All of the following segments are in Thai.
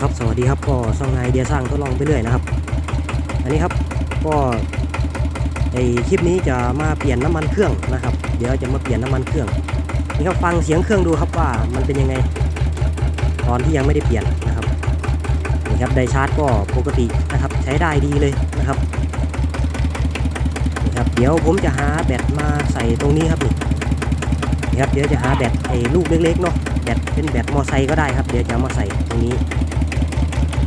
ครับสวัสดีครับก็ช่องไอเดียสร้างทดลองไปเรื่อยนะครับ อันนี้ครับก็ในคลิปนี้จะมาเปลี่ยนน้ำมันเครื่องนะครับ เดี๋ยวจะมาเปลี่ยนน้ำมันเครื่องนี่ครับฟังเสียงเครื่องดูครับว่ามันเป็นยังไง ตอนที่ยังไม่ได้เปลี่ยนนะครับนี่ครับไดชาร์จก็ปกตินะครับใช้ได้ดีเลยนะครับนะครับเดี๋ยวผมจะหาแบตมาใส่ตรงนี้ครับนี่นี่ครับเดี๋ยวจะหาแบตไอ้ลูกเล็กๆเนาะแบตเป็นแบตมอไซค์ก็ได้ครับ เดี๋ยวจะมาใส่ตรงนี้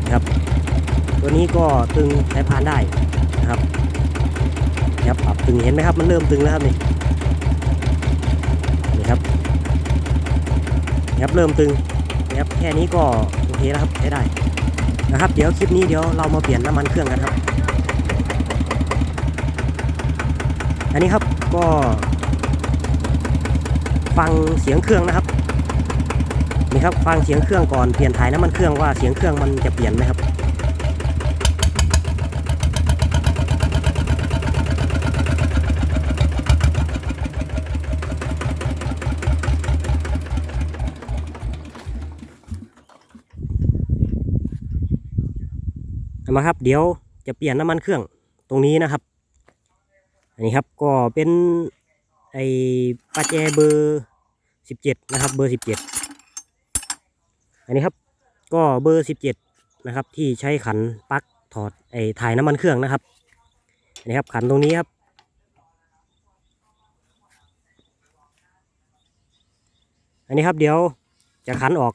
นะครับ ตัวนี้ก็ตึงใช้พานได้นะครับนะครับปรับตึงเห็นไหมครับ มันเริ่มตึงแล้วครับนี่นี่ครับนี่ครับเริ่มตึงนะครับแค่นี้ก็โอเคแล้วครับใช้ได้นะครับ เดี๋ยวคลิปนี้เดี๋ยวเรามาเปลี่ยนน้ำมันเครื่องกันครับ อันนี้ครับก็ฟังเสียงเครื่องนะครับ นี่ครับฟังเสียงเครื่องก่อนเปลี่ยนถ่ายน้ำมันเครื่องว่าเสียงเครื่องมันจะเปลี่ยนไหมครับมาครับ เดี๋ยวจะเปลี่ยนน้ำมันเครื่องตรงนี้นะครับ อันนี้ครับก็เป็นไอ้ปัจเจเบอร์สิบเจ็ดนะครับ เบอร์สิบเจ็ด อันนี้ครับก็เบอร์ 17 นะครับ ที่ใช้ขันปลั๊กถอดไอ้ถ่ายน้ำมันเครื่องนะครับอันนี้ครับขันตรงนี้ครับอันนี้ครับเดี๋ยวจะขันออก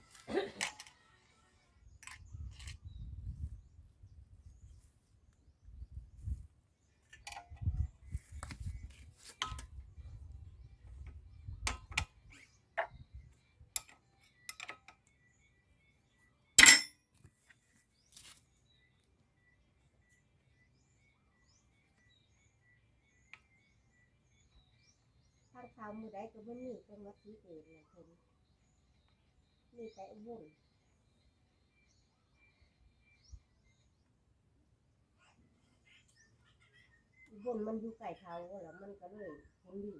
ข้ามือใดก็ไม่มีเป็นวัดที่เกิดนะคนมีแต่อุบุญอุบุญมันอยู่ไก่เขาแล้วมันก็เลยคนดี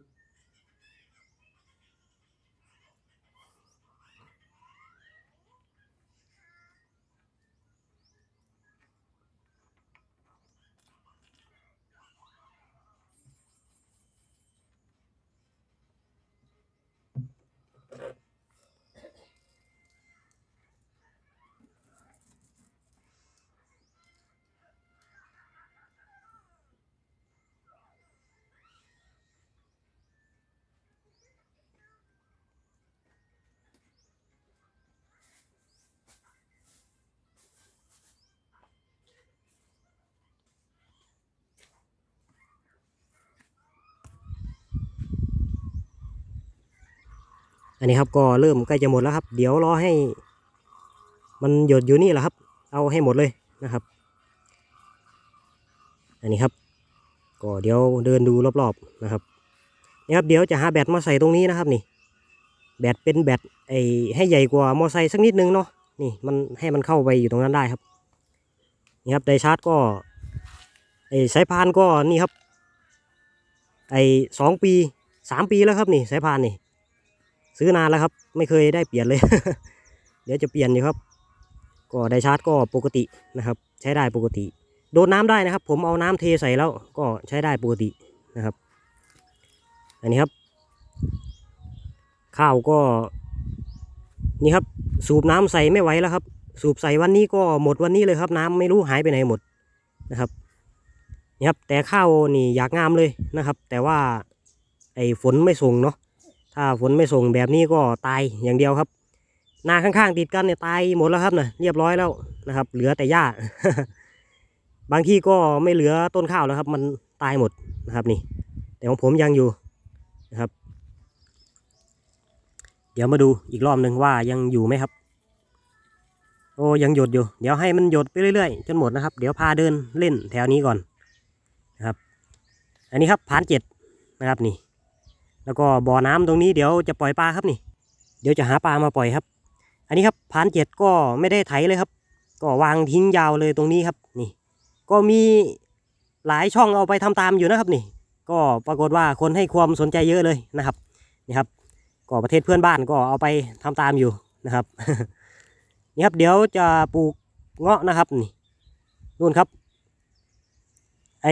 อันนี้ครับก็เริ่มใกล้จะหมดแล้วครับ เดี๋ยวรอให้ มันหยดอยู่นี่แหละครับ เอาให้หมดเลยนะครับ อันนี้ครับ ก็เดี๋ยวเดินดูรอบๆนะครับนี่ครับเดี๋ยวจะหาแบตมาใส่ตรงนี้นะครับนี่ แบตเป็นแบตไอ้ให้ใหญ่กว่ามอไซค์สักนิดนึงเนาะนี่มันให้มันเข้าไปอยู่ตรงนั้นได้ครับนี่ครับไดชาร์จก็ไอ้สายพานก็นี่ครับไอ้สองปีสามปีแล้วครับนี่สายพานนี่ ซื้อนานแล้วครับ ไม่เคยได้เปลี่ยนเลย เดี๋ยวจะเปลี่ยนอยู่ครับ ก็ไดชาร์จก็ปกตินะครับ ใช้ได้ปกติ โดนน้ำได้นะครับ ผมเอาน้ำเทใส่แล้วก็ใช้ได้ปกตินะครับ อันนี้ครับ ข้าวก็นี่ครับ สูบน้ำใส่ไม่ไหวแล้วครับ สูบใส่วันนี้ก็หมดวันนี้เลยครับ น้ำไม่รู้หายไปไหนหมดนะครับนี่ครับแต่ข้าวนี่อยากงามเลยนะครับ แต่ว่าไอ้ฝนไม่ส่งเนาะ ถ้าฝนไม่ส่งแบบนี้ก็ตายอย่างเดียวครับ นาข้างๆติดกันเนี่ยตายหมดแล้วครับนะเรียบร้อยแล้วนะครับ เหลือแต่หญ้า บางที่ก็ไม่เหลือต้นข้าวแล้วครับ มันตายหมดนะครับนี่ แต่ของผมยังอยู่นะครับ เดี๋ยวมาดูอีกรอบหนึ่งว่ายังอยู่ไหมครับ โอ้ยังหยดอยู่ เดี๋ยวให้มันหยดไปเรื่อยๆจนหมดนะครับ เดี๋ยวพาเดินเล่นแถวนี้ก่อนนะครับ อันนี้ครับผานเจ็ดนะครับนี่ แล้วก็บ่อน้ำตรงนี้เดี๋ยวจะปล่อยปลาครับนี่ เดี๋ยวจะหาปลามาปล่อยครับ อันนี้ครับพานเจ็ดก็ไม่ได้ไถเลยครับ ก็วางทิ้งยาวเลยตรงนี้ครับนี่ ก็มีหลายช่องเอาไปทำตามอยู่นะครับนี่ ก็ปรากฏว่าคนให้ความสนใจเยอะเลยนะครับนี่ครับ ก็ประเทศเพื่อนบ้านก็เอาไปทำตามอยู่นะครับนี่ครับเดี๋ยวจะปลูกเงาะนะครับนี่นู่นครับ ไอ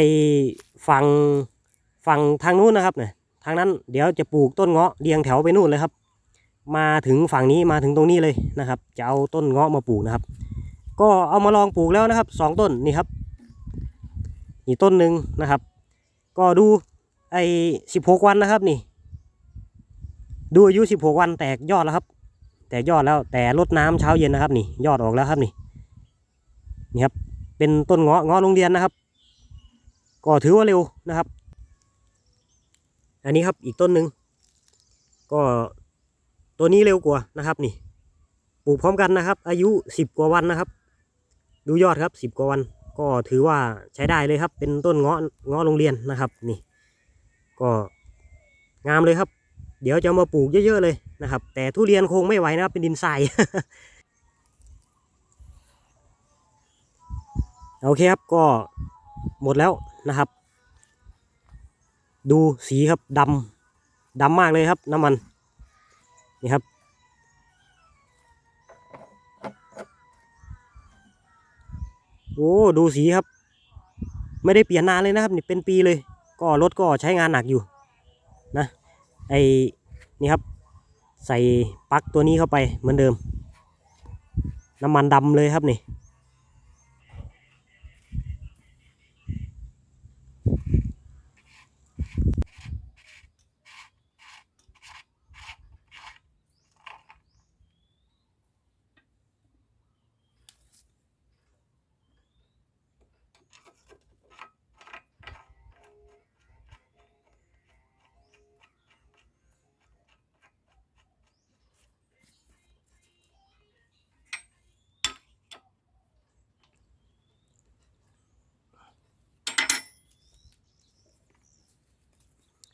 ฝั่งฝั่งทางนู้นนะครับเนี่ย ทางนั้นเดี๋ยวจะปลูกต้นเงาะเรียงแถวไปนู่นเลยครับ มาถึงฝั่งนี้มาถึงตรงนี้เลยนะครับ จะเอาต้นเงาะมาปลูกนะครับ ก็เอามาลองปลูกแล้วนะครับสองต้นนี่ครับนี่ต้นหนึ่งนะครับ ก็ดูไอ้สิบหกวันนะครับนี่ ดูอายุสิบหกวันแตกยอดแล้วครับ แตกยอดแล้วแต่ลดน้ำเช้าเย็นนะครับ นี่ ยอดออกแล้วครับนี่นี่ครับเป็นต้นเงาะเงาะโรงเรียนนะครับ ก็ถือว่าเร็วนะครับ อันนี้ครับอีกต้นหนึ่งก็ตัวนี้เร็วกว่านะครับนี่ปลูกพร้อมกันนะครับ อายุสิบกว่าวันนะครับ ดูยอดครับสิบกว่าวัน ก็ถือว่าใช้ได้เลยครับ เป็นต้นเงาะเงาะโรงเรียนนะครับนี่ ก็งามเลยครับ เดี๋ยวจะมาปลูกเยอะๆเลยนะครับ แต่ทุเรียนคงไม่ไหวนะครับเป็นดินทรายโอเคครับก็หมดแล้วนะครับ ดูสีครับดำดำมากเลยครับ น้ำมัน นี่ครับ โอ้ดูสีครับ ไม่ได้เปลี่ยนนานเลยนะครับ นี่เป็นปีเลย ก็รถก็ใช้งานหนักอยู่ นะไอนี่ครับ ใส่ปลั๊กตัวนี้เข้าไปเหมือนเดิม น้ำมันดำเลยครับนี่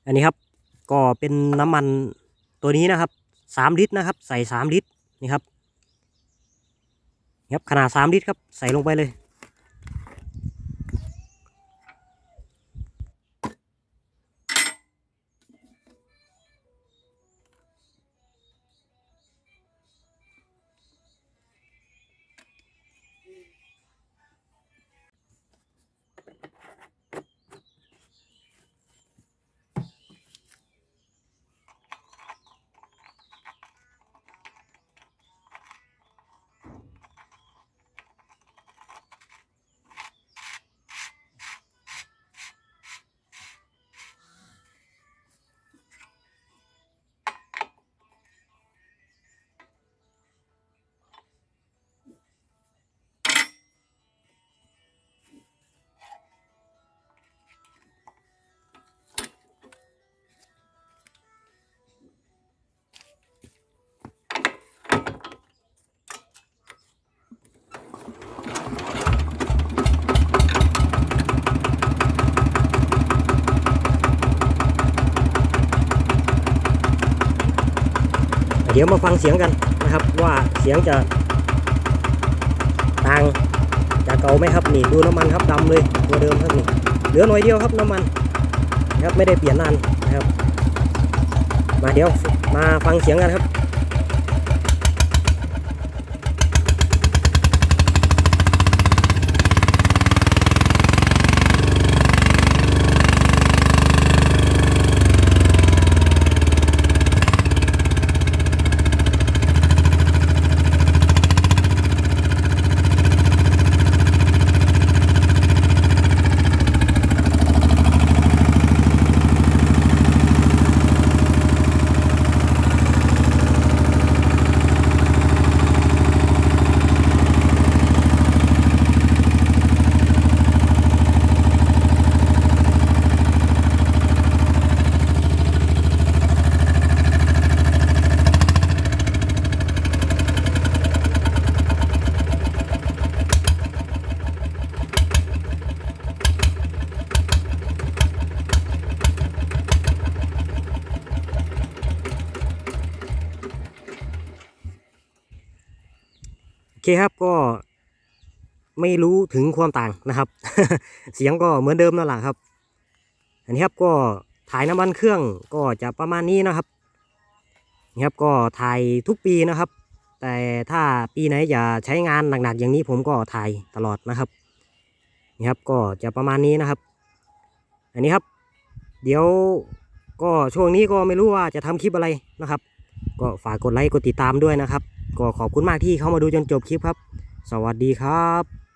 อันนี้ครับก็เป็นน้ำมันตัวนี้นะครับสามลิตรนะครับ ใส่สามลิตรนี่ครับนี่ครับขนาดสามลิตรครับใส่ลงไปเลย ดี๋ยวมาฟังเสียงกันนะครับ ว่าเสียงจะต่างจากเก่าไหมครับนี่ดูน้ำมันครับดำเลยตัวเดิมครับนี่เหลือหน่อยเดียวครับน้ำมันนะครับไม่ได้เปลี่ยนนานนะครับ มาเดี๋ยวมาฟังเสียงกันครับ เคครับก็ไม่รู้ถึงความต่างนะครับ เสียงก็เหมือนเดิมนั่นแหละครับ อันนี้ครับก็ถ่ายน้ำมันเครื่องก็จะประมาณนี้นะครับนี่ครับก็ถ่ายทุกปีนะครับ แต่ถ้าปีไหนอย่าใช้งานหนักๆอย่างนี้ผมก็ถ่ายตลอดนะครับนี่ครับก็จะประมาณนี้นะครับ อันนี้ครับ เดี๋ยวก็ช่วงนี้ก็ไม่รู้ว่าจะทำคลิปอะไรนะครับ ก็ฝากกดไลค์กดติดตามด้วยนะครับ ก็ขอบคุณมากที่เข้ามาดูจนจบคลิปครับ สวัสดีครับ